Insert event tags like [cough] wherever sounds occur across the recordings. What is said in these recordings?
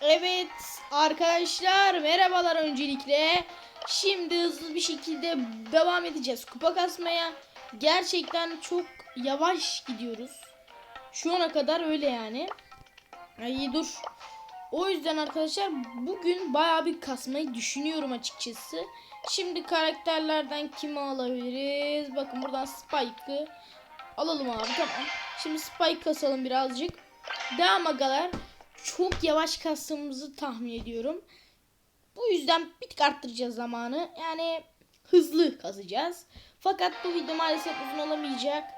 Evet arkadaşlar merhabalar öncelikle. Şimdi hızlı bir şekilde devam edeceğiz kupa kasmaya. Gerçekten çok yavaş gidiyoruz. Şu ana kadar öyle yani. Ay dur. O yüzden arkadaşlar bugün bayağı bir kasmayı düşünüyorum açıkçası. Şimdi karakterlerden kimi alabiliriz? Bakın buradan Spike'ı alalım abi tamam. Şimdi Spike kasalım birazcık. Devam agalar. Çok yavaş kastığımızı tahmin ediyorum. Bu yüzden bir tık arttıracağız zamanı. Yani hızlı kazacağız. Fakat bu video maalesef uzun olamayacak.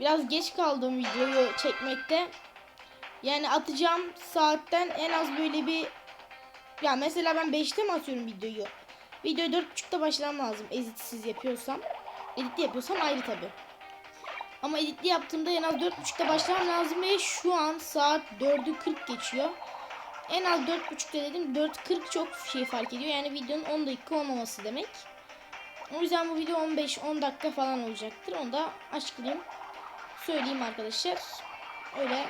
Biraz geç kaldım videoyu çekmekte. Yani atacağım saatten en az böyle bir ya mesela ben 5'te mi atıyorum videoyu? Videoyu 4.30'da başlamam lazım editsiz yapıyorsam. Editli yapıyorsam ayrı tabi. Ama editli yaptığımda en az 4.30'da başlamam lazım ve şu an saat 4'ü 40 geçiyor. En az 4.30'da dedim 4.40 çok şey fark ediyor. Yani videonun 10 dakika olmaması demek. O yüzden bu video 15-10 dakika falan olacaktır. Onu da açıklayayım. Söyleyeyim arkadaşlar. Öyle.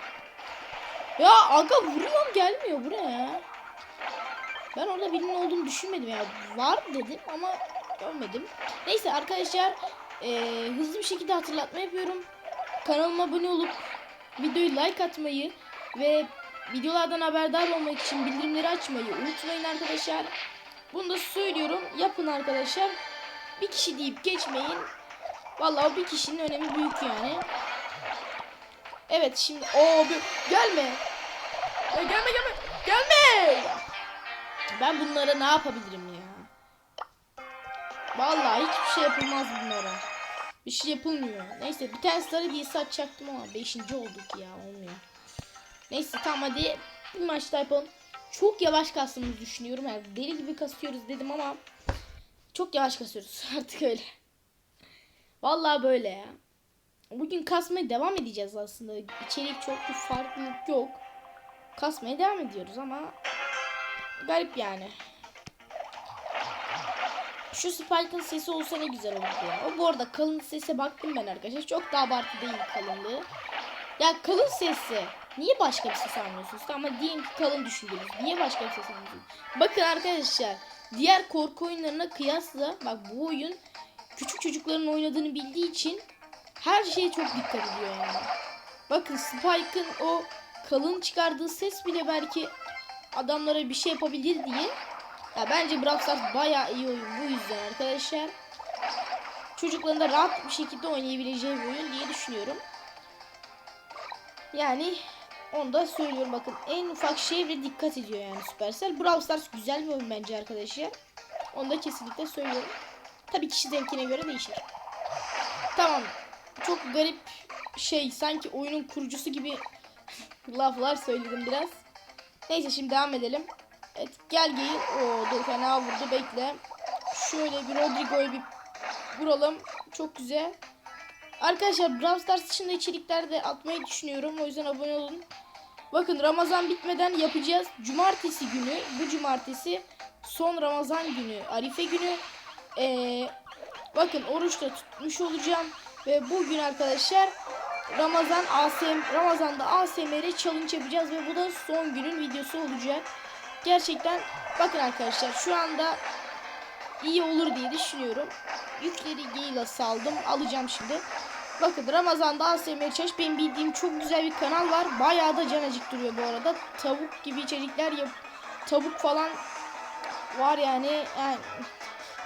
Ya aga vuruyorum gelmiyor buraya. Ben orada birinin olduğunu düşünmedim ya. Var dedim ama görmedim. Neyse arkadaşlar eee, hızlı bir şekilde hatırlatma yapıyorum. Kanalıma abone olup videoyu like atmayı ve videolardan haberdar olmak için bildirimleri açmayı unutmayın arkadaşlar. Bunu da söylüyorum. Yapın arkadaşlar. Bir kişi deyip geçmeyin. Vallahi bir kişinin önemi büyük yani. Evet şimdi o gelme. Ya gelme gelme. Gelme. Ben bunlara ne yapabilirim ya? Vallahi hiçbir şey yapılmaz bunlara. Bir şey yapılmıyor. Neyse bir tane sarı diye satacaktım ama 5. olduk ya olmuyor. Neyse tamam hadi bir maç daha yapalım. Çok yavaş kastığımızı düşünüyorum. Yani deli gibi kasıyoruz dedim ama çok yavaş kasıyoruz [laughs] artık öyle. Vallahi böyle ya. Bugün kasmaya devam edeceğiz aslında. İçerik çok bir farklılık yok. Kasmaya devam ediyoruz ama garip yani. Şu Spike'ın sesi olsa ne güzel olurdu ya. O bu arada kalın sese baktım ben arkadaşlar. Çok da abartı değil kalınlığı. Ya kalın sesi. Niye başka bir ses almıyorsunuz? Ama diyelim ki kalın düşündünüz. Niye başka bir ses almıyorsunuz? Bakın arkadaşlar. Diğer korku oyunlarına kıyasla bak bu oyun küçük çocukların oynadığını bildiği için her şeye çok dikkat ediyor yani. Bakın Spike'ın o kalın çıkardığı ses bile belki adamlara bir şey yapabilir diye. Ya bence Brawl Stars bayağı iyi oyun bu yüzden arkadaşlar. Çocukların da rahat bir şekilde oynayabileceği bir oyun diye düşünüyorum. Yani onu da söylüyorum bakın en ufak şeye bile dikkat ediyor yani Supercell. Brawl Stars güzel bir oyun bence arkadaşlar. Onu da kesinlikle söylüyorum. Tabii kişi zevkine göre değişir. Tamam. Çok garip şey sanki oyunun kurucusu gibi [laughs] laflar söyledim biraz. Neyse şimdi devam edelim. Evet gel geyil. Oo dur fena vurdu bekle. Şöyle bir Rodrigo'yu bir vuralım. Çok güzel. Arkadaşlar Brawl Stars dışında içerikler de atmayı düşünüyorum. O yüzden abone olun. Bakın Ramazan bitmeden yapacağız. Cumartesi günü bu cumartesi son Ramazan günü Arife günü. Ee, bakın oruçta tutmuş olacağım. Ve bugün arkadaşlar Ramazan ASM Ramazan'da ASMR challenge yapacağız ve bu da son günün videosu olacak. Gerçekten bakın arkadaşlar şu anda iyi olur diye düşünüyorum. Yükleri Geyla saldım. Alacağım şimdi. Bakın Ramazan'da ASMR Challenge benim bildiğim çok güzel bir kanal var. Bayağı da can acıktırıyor bu arada. Tavuk gibi içerikler yap. Tavuk falan var yani. yani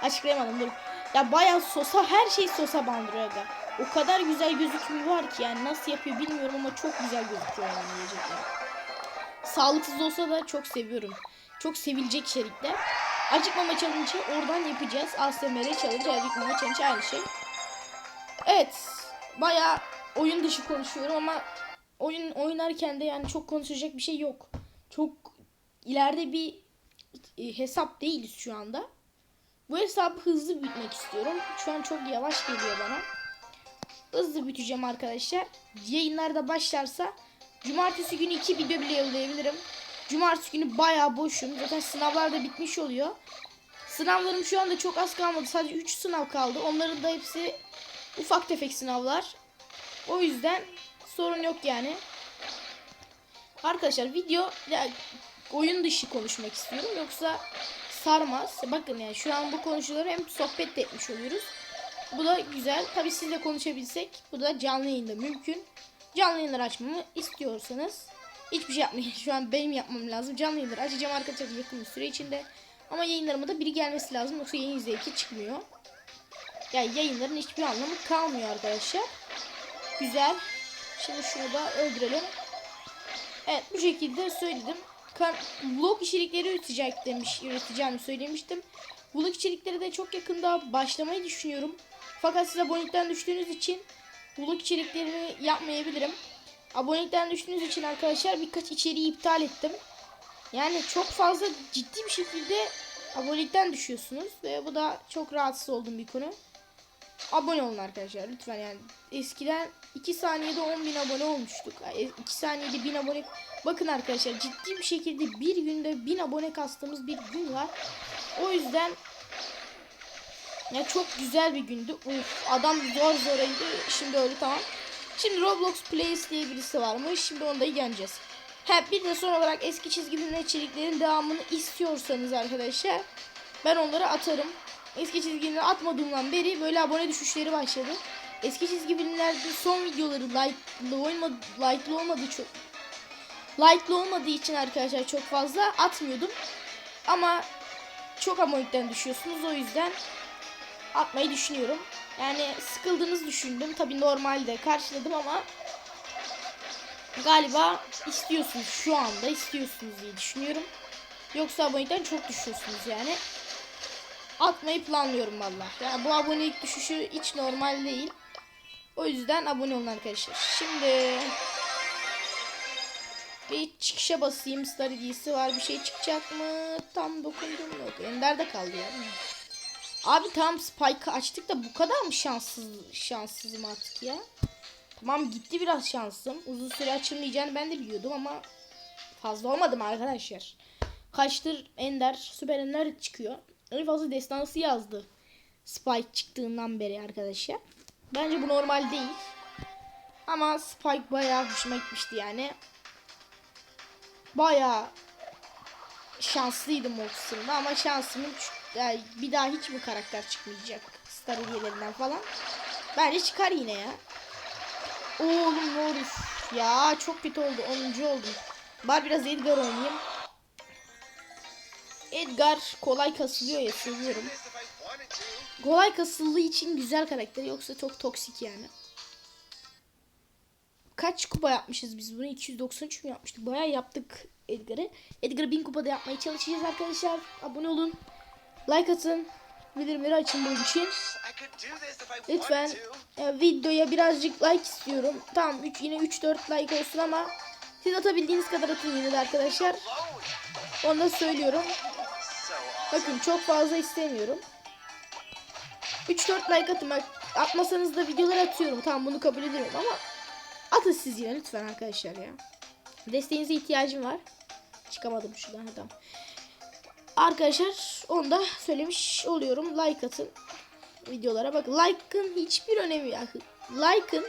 açıklayamadım dur. Ya bayağı sosa her şey sosa bandırıyor da. O kadar güzel gözükümü var ki yani nasıl yapıyor bilmiyorum ama çok güzel gözüküyor yani yiyecekler. Sağlıksız olsa da çok seviyorum. Çok sevilecek içerikler. Acıkmama challenge'ı oradan yapacağız. ASMR challenge, acıkmama challenge aynı şey. Evet. Bayağı oyun dışı konuşuyorum ama oyun oynarken de yani çok konuşacak bir şey yok. Çok ileride bir e, hesap değiliz şu anda. Bu hesabı hızlı büyütmek istiyorum. Şu an çok yavaş geliyor bana. Hızlı büyüteceğim arkadaşlar. Yayınlarda başlarsa cumartesi günü iki video bile yollayabilirim. Cumartesi günü bayağı boşum. Zaten sınavlar da bitmiş oluyor. Sınavlarım şu anda çok az kalmadı. Sadece 3 sınav kaldı. Onların da hepsi ufak tefek sınavlar. O yüzden sorun yok yani. Arkadaşlar video ya, oyun dışı konuşmak istiyorum. Yoksa sarmaz. Bakın yani şu an bu konuşuları hem sohbet de etmiş oluyoruz. Bu da güzel. Tabi sizle konuşabilsek bu da canlı yayında mümkün. Canlı yayınlar açmamı istiyorsanız hiçbir şey yapmayın. [laughs] Şu an benim yapmam lazım. Canlı yayınları açacağım arkadaşlar yakın bir süre içinde. Ama yayınlarıma da biri gelmesi lazım. Yoksa yayın zevki çıkmıyor. Yani yayınların hiçbir anlamı kalmıyor arkadaşlar. Güzel. Şimdi şunu da öldürelim. Evet bu şekilde söyledim. Kan vlog içerikleri üretecek demiş, üreteceğimi söylemiştim. Vlog içerikleri de çok yakında başlamayı düşünüyorum. Fakat siz abonelikten düştüğünüz için vlog içeriklerini yapmayabilirim. Abonelikten düştüğünüz için arkadaşlar birkaç içeriği iptal ettim. Yani çok fazla ciddi bir şekilde abonelikten düşüyorsunuz ve bu da çok rahatsız olduğum bir konu. Abone olun arkadaşlar lütfen yani eskiden 2 saniyede 10 bin abone olmuştuk. 2 saniyede 1000 abone. Bakın arkadaşlar ciddi bir şekilde bir günde 1000 abone kastığımız bir gün var. O yüzden ya çok güzel bir gündü. Uf, adam zor zor indi. Şimdi öldü tamam. Şimdi Roblox Plays diye birisi varmış. Şimdi onu da yeneceğiz. Ha bir de son olarak eski çizgi film içeriklerin devamını istiyorsanız arkadaşlar ben onları atarım. Eski çizgi filmleri atmadığımdan beri böyle abone düşüşleri başladı. Eski çizgi filmlerde son videoları like'lı olmadı, like'lı olmadığı çok like'lı olmadığı için arkadaşlar çok fazla atmıyordum. Ama çok abonelikten düşüyorsunuz o yüzden atmayı düşünüyorum. Yani sıkıldığınızı düşündüm. Tabi normalde karşıladım ama galiba istiyorsunuz şu anda istiyorsunuz diye düşünüyorum. Yoksa abonelikten çok düşüyorsunuz yani. Atmayı planlıyorum valla. Yani bu abonelik düşüşü hiç normal değil. O yüzden abone olun arkadaşlar. Şimdi bir çıkışa basayım. Star var. Bir şey çıkacak mı? Tam dokundum yok. Ender'de kaldı ya. Abi tam Spike'ı açtık da bu kadar mı şanssız şanssızım artık ya? Tamam gitti biraz şansım. Uzun süre açılmayacağını ben de biliyordum ama fazla olmadım arkadaşlar. Kaçtır Ender, Süper Ender çıkıyor. En fazla destansı yazdı. Spike çıktığından beri arkadaşlar. Bence bu normal değil. Ama Spike bayağı hoşuma gitmişti yani. Bayağı şanslıydım o kısımda ama şansımın yani bir daha hiç mi karakter çıkmayacak Star hediyelerinden falan. Bence çıkar yine ya. Oğlum Norris ya çok kötü oldu 10. oldum. Bari biraz Edgar oynayayım. Edgar kolay kasılıyor ya seviyorum. Kolay kasıldığı için güzel karakter yoksa çok toksik yani. Kaç kupa yapmışız biz bunu? 293 mü yapmıştık? Bayağı yaptık Edgar'ı. Edgar'ı 1000 kupada yapmaya çalışacağız arkadaşlar. Abone olun. Like atın. Bildirimleri açın bunun için. Lütfen e, videoya birazcık like istiyorum. Tamam 3 yine 3-4 like olsun ama siz atabildiğiniz kadar atın yine de arkadaşlar. Onu da söylüyorum. Bakın çok fazla istemiyorum. 3-4 like atın. Bak, atmasanız da videolar atıyorum. Tamam bunu kabul ediyorum ama atın siz yine lütfen arkadaşlar ya. Desteğinize ihtiyacım var. Çıkamadım şuradan adam. Arkadaşlar onu da söylemiş oluyorum. Like atın videolara. Bakın like'ın hiçbir önemi yok. Like'ın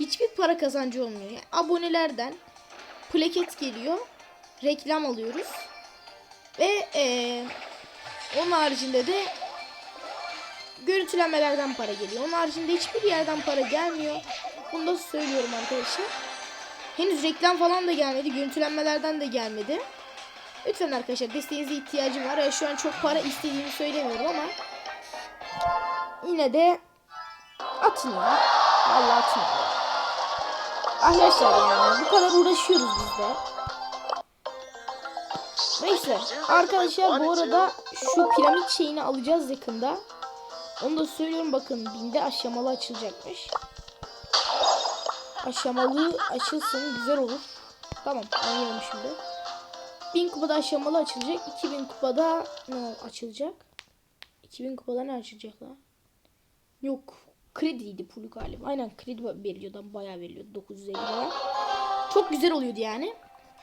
hiçbir para kazancı olmuyor. Yani abonelerden plaket geliyor. Reklam alıyoruz. Ve ee, onun haricinde de görüntülenmelerden para geliyor. Onun haricinde hiçbir yerden para gelmiyor. Bunu da söylüyorum arkadaşlar. Henüz reklam falan da gelmedi. Görüntülenmelerden de gelmedi. Lütfen arkadaşlar desteğinize ihtiyacım var. Yani şu an çok para istediğimi söylemiyorum ama yine de atın ya. Vallahi atın ya. Arkadaşlar yani bu kadar uğraşıyoruz biz de. Neyse arkadaşlar bu arada şu piramit şeyini alacağız yakında. Onu da söylüyorum bakın binde aşamalı açılacakmış. Aşamalı açılsın güzel olur. Tamam anlıyorum şimdi. 1000 kupada aşamalı açılacak. 2000 kupada ne açılacak? 2000 kupada ne açılacak lan? Yok. Krediydi pulu galiba. Aynen kredi veriliyordu. Bayağı veriliyordu. 950 lira. Çok güzel oluyordu yani.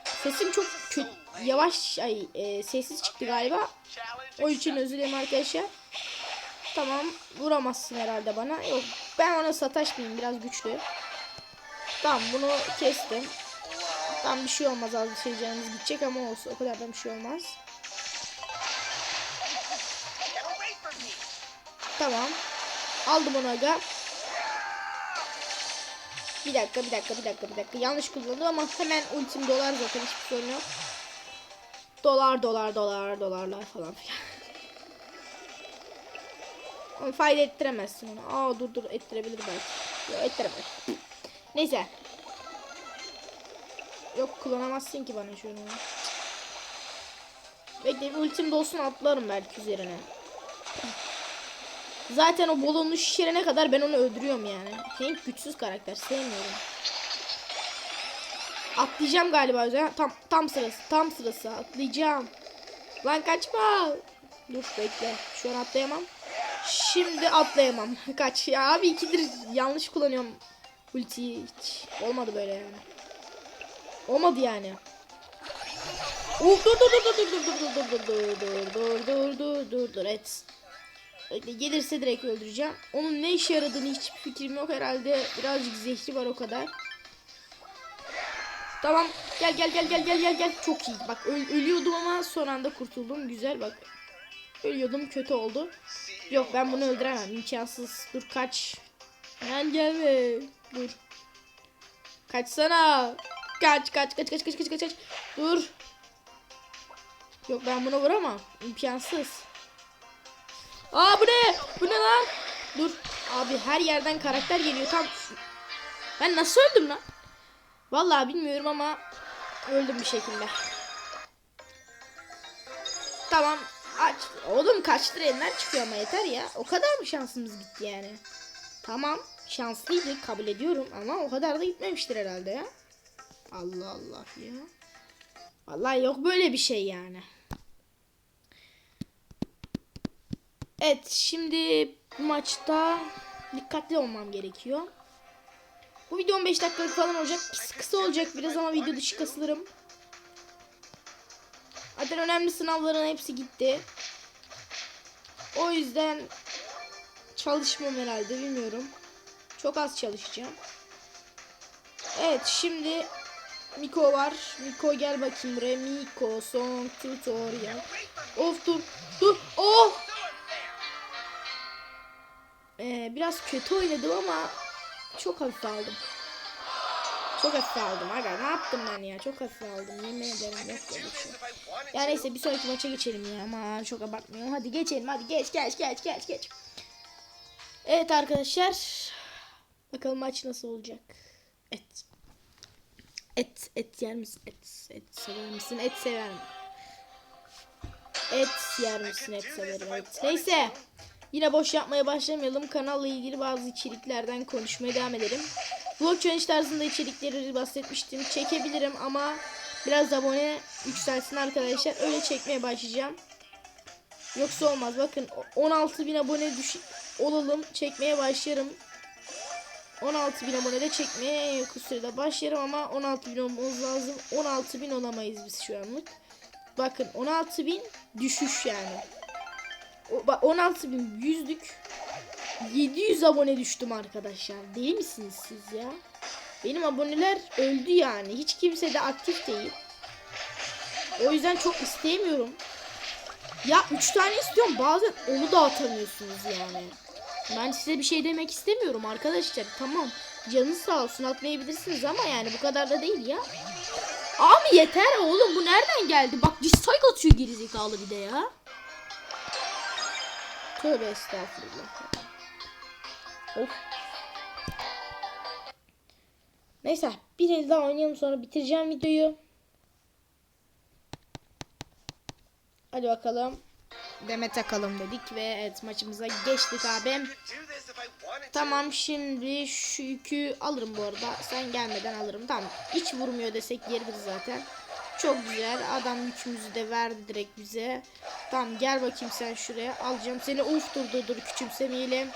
Sesim çok kötü, yavaş ay e, sessiz çıktı galiba. O için özür dilerim arkadaşlar. Tamam vuramazsın herhalde bana. Yok ben ona sataşmayayım biraz güçlü. Tamam bunu kestim. Tam bir şey olmaz az bir şey canımız gidecek ama olsun o kadar da bir şey olmaz. Tamam. Aldım onu aga. Bir dakika bir dakika bir dakika bir dakika. Yanlış kullandım ama hemen ultim dolar zaten hiçbir sorun yok. Dolar dolar dolar dolarlar falan filan. Ama fayda ettiremezsin onu. Aa dur dur ettirebilir belki. Yok ettiremez. Neyse. Yok kullanamazsın ki bana şunu. Bekle ultim dolsun atlarım belki üzerine. Zaten o balonunu şişirene kadar ben onu öldürüyorum yani. Hank güçsüz karakter sevmiyorum. Atlayacağım galiba üzerine. Tam tam sırası. Tam sırası. Atlayacağım. Lan kaçma. Dur bekle. Şu an atlayamam. Şimdi atlayamam. [laughs] Kaç. Ya abi ikidir yanlış kullanıyorum. Ultiyi hiç. Olmadı böyle yani. Olmadı yani. Uf dur dur dur dur dur dur dur dur dur dur dur dur dur dur dur et. Gelirse direkt öldüreceğim. Onun ne işe yaradığını hiçbir fikrim yok herhalde. Birazcık zehri var o kadar. Tamam. Gel gel gel gel gel gel gel. Çok iyi. Bak öl- ölüyordum ama son anda kurtuldum. Güzel bak. Ölüyordum kötü oldu. Yok ben bunu öldüremem. İmkansız. Dur kaç. Hemen gelme. Dur. Kaçsana. Kaç kaç kaç kaç kaç kaç kaç. kaç. Dur. Yok ben buna vuramam. İmkansız. Aa bu ne? Bu ne lan? Dur. Abi her yerden karakter geliyor. Tam ben nasıl öldüm lan? Vallahi bilmiyorum ama öldüm bir şekilde. Tamam. Aç. Oğlum kaç trenler çıkıyor ama yeter ya. O kadar mı şansımız gitti yani? Tamam. Şanslıydık kabul ediyorum ama o kadar da gitmemiştir herhalde ya. Allah Allah ya. Vallahi yok böyle bir şey yani. Evet şimdi bu maçta dikkatli olmam gerekiyor. Bu video 15 dakikalık falan olacak. Kısa, olacak biraz ama video dışı kasılırım. Zaten önemli sınavların hepsi gitti. O yüzden çalışmam herhalde bilmiyorum. Çok az çalışacağım. Evet şimdi Miko var. Miko gel bakayım buraya. Miko song tutorial. Of dur. Dur. Oh. Ee, biraz kötü oynadım ama çok hafif aldım. Çok hafif aldım aga. Ne yaptım ben ya? Çok hafif aldım. Yemin ederim yok böyle şey. Ya neyse bir sonraki maça geçelim ya. Ama çok abartmayalım. Hadi geçelim. Hadi geç geç geç geç geç. Evet arkadaşlar. Bakalım maç nasıl olacak. Et. Et et yer misin? Et et sever misin? Et sever mi? Et yer misin? Et severim. Et. Neyse. Yine boş yapmaya başlamayalım. Kanalla ilgili bazı içeriklerden konuşmaya devam edelim. Vlog challenge tarzında içerikleri bahsetmiştim. Çekebilirim ama biraz abone yükselsin arkadaşlar. Öyle çekmeye başlayacağım. Yoksa olmaz. Bakın 16.000 abone düş olalım. Çekmeye başlarım. 16.000 abone de çekmeye en yakın sürede başlarım ama 16.000 olmamız lazım. 16.000 olamayız biz şu anlık. Bakın 16.000 düşüş yani. O, bak 16.000 yüzlük 700 abone düştüm arkadaşlar. Değil misiniz siz ya? Benim aboneler öldü yani. Hiç kimse de aktif değil. O yüzden çok isteyemiyorum. Ya 3 tane istiyorum. Bazen onu da atamıyorsunuz yani. Ben size bir şey demek istemiyorum arkadaşlar. Tamam. Canınız sağ olsun atmayabilirsiniz ama yani bu kadar da değil ya. Abi yeter oğlum bu nereden geldi? Bak dislike atıyor gerizekalı bir de ya. Tövbe estağfurullah. Of. Neyse bir el daha oynayalım sonra bitireceğim videoyu. Hadi bakalım. Deme takalım dedik ve evet maçımıza geçtik abim. Tamam şimdi şu yükü alırım bu arada. Sen gelmeden alırım. Tamam. Hiç vurmuyor desek yeridir zaten. Çok güzel. Adam yükümüzü de verdi direkt bize. Tamam gel bakayım sen şuraya. Alacağım seni. Uf dur dur dur küçümsemeyelim.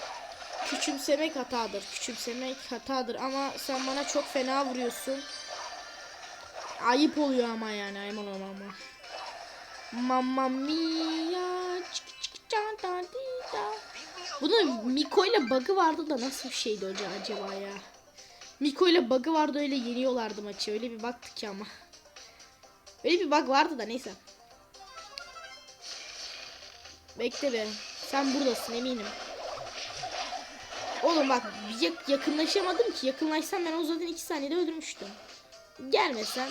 Küçümsemek hatadır. Küçümsemek hatadır ama sen bana çok fena vuruyorsun. Ayıp oluyor ama yani aman aman aman. Mamma mia. Bunun Miko ile bug'ı vardı da nasıl bir şeydi hocam acaba ya? Miko ile bug'ı vardı öyle yeniyorlardı maçı. Öyle bir baktık ki ama. Öyle bir bug vardı da neyse. Bekle be. Sen buradasın eminim. Oğlum bak yak- yakınlaşamadım ki. Yakınlaşsam ben o zaten 2 saniyede öldürmüştüm. Gelmesen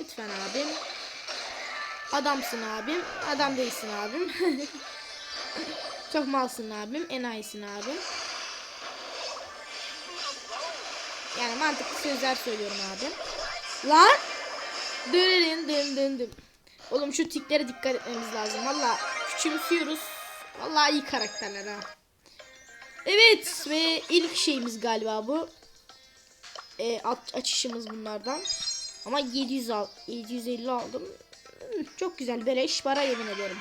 lütfen abim. Adamsın abim. Adam değilsin abim. [laughs] Çok malsın abim. Enayisin abim. Yani mantıklı sözler söylüyorum abi. Lan! Dırırın dım dım dım. Oğlum şu tiklere dikkat etmemiz lazım. Valla küçümsüyoruz. Valla iyi karakterler ha. Evet ve ilk şeyimiz galiba bu. E, aç- açışımız bunlardan. Ama 700 al 750 aldım. Çok güzel beleş para yemin ederim.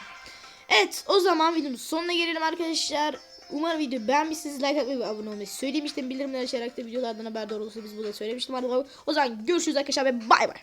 Evet o zaman videonun sonuna gelelim arkadaşlar. Umarım video beğenmişsiniz. Like atmayı ve abone olmayı söylemiştim. Bildirimleri açarak da videolardan haberdar olursa biz burada söylemiştim. Hadi. O zaman görüşürüz arkadaşlar ve bay bay.